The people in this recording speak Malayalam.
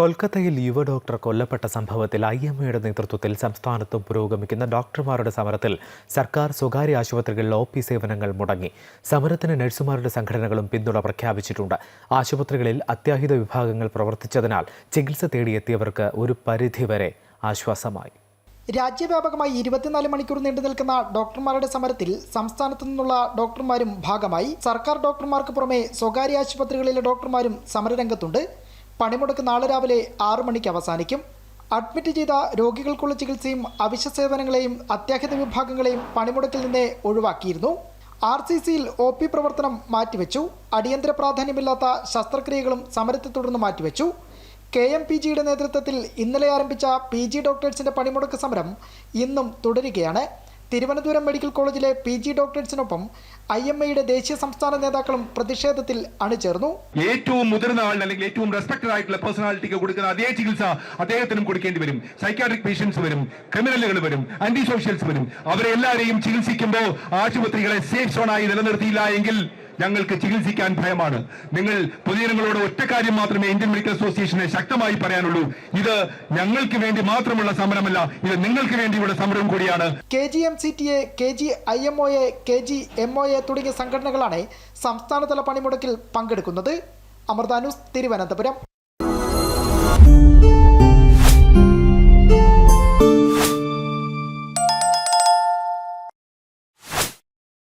കൊൽക്കത്തയിൽ യുവ ഡോക്ടർ കൊല്ലപ്പെട്ട സംഭവത്തിൽ ഐ എം എയുടെ നേതൃത്വത്തിൽ സംസ്ഥാനത്തും പുരോഗമിക്കുന്ന ഡോക്ടർമാരുടെ സമരത്തിൽ സർക്കാർ സ്വകാര്യ ആശുപത്രികളിൽ ഒ പി സേവനങ്ങൾ മുടങ്ങി. സമരത്തിന് നഴ്സുമാരുടെ സംഘടനകളും പിന്തുണ പ്രഖ്യാപിച്ചിട്ടുണ്ട്. ആശുപത്രികളിൽ അത്യാഹിത വിഭാഗങ്ങൾ പ്രവർത്തിച്ചതിനാൽ ചികിത്സ തേടിയെത്തിയവർക്ക് ഒരു പരിധിവരെ ആശ്വാസമായി. രാജ്യവ്യാപകമായി ഇരുപത്തിനാല് മണിക്കൂർ നീണ്ടു നിൽക്കുന്ന ഡോക്ടർമാരുടെ സമരത്തിൽ സംസ്ഥാനത്തു നിന്നുള്ള ഡോക്ടർമാരും ഭാഗമായി സർക്കാർ ഡോക്ടർമാർക്ക് പുറമെ സ്വകാര്യ ആശുപത്രികളിലെ ഡോക്ടർമാരും സമരരംഗത്തുണ്ട്. പണിമുടക്ക് നാളെ രാവിലെ ആറു മണിക്ക് അവസാനിക്കും. അഡ്മിറ്റ് ചെയ്ത രോഗികൾക്കുള്ള ചികിത്സയും അവശ്യ സേവനങ്ങളെയും അത്യാഹിത വിഭാഗങ്ങളെയും പണിമുടക്കിൽ നിന്ന് ഒഴിവാക്കിയിരുന്നു. ആർ സി സിയിൽ ഒ പി പ്രവർത്തനം മാറ്റിവെച്ചു. അടിയന്തര പ്രാധാന്യമില്ലാത്ത ശസ്ത്രക്രിയകളും സമരത്തെ തുടർന്ന് മാറ്റിവെച്ചു. കെ എം പി ജിയുടെ നേതൃത്വത്തിൽ ഇന്നലെ ആരംഭിച്ച പി ജി ഡോക്ടേഴ്സിന്റെ പണിമുടക്ക് സമരം ഇന്നും തുടരുകയാണ്. തിരുവനന്തപുരം മെഡിക്കൽ കോളേജിലെ പി ജി ഡോക്ടേഴ്സിനൊപ്പം ഐ എം എയുടെ ദേശീയ സംസ്ഥാന നേതാക്കളും പ്രതിഷേധത്തിൽ അണിചേർന്നു. ഏറ്റവും മുതിർന്ന ആളിന് അല്ലെങ്കിൽ ഏറ്റവും റെസ്പെക്ടഡ് ആയിട്ടുള്ള പേഴ്സണാലിറ്റിക്ക് കൊടുക്കുന്ന അതേ ചികിത്സ അദ്ദേഹത്തിനും കൊടുക്കേണ്ടി വരും. സൈക്കാട്രിക് പേഷ്യൻസ് വരും ക്രിമിനലുകൾ വരും ആന്റി സോഷ്യൽസ് വരും. അവരെ എല്ലാവരെയും ചികിത്സിക്കുമ്പോൾ ആശുപത്രികളെ സേഫ് സോണായി നിലനിർത്തിയില്ല എങ്കിൽ ഞങ്ങൾക്ക് ചികിത്സിക്കാൻ ഭയമാണ്. നിങ്ങൾ പൊതുജനങ്ങളോട് ഒറ്റ കാര്യം മാത്രമേ ഇന്ത്യൻ മെഡിക്കൽ അസോസിയേഷനെ ശക്തമായി പറയാനുള്ളൂ. ഇത് ഞങ്ങൾക്ക് വേണ്ടി മാത്രമുള്ള സമരമല്ല ഇത് നിങ്ങൾക്ക് വേണ്ടിയുള്ള സമരം കൂടിയാണ്. K G M C T A K G I M O A K G M O A തുടങ്ങിയ സംഘടനകളാണ് സംസ്ഥാനതല പണിമുടക്കിൽ പങ്കെടുക്കുന്നത്. അമൃത ന്യൂസ് തിരുവനന്തപുരം.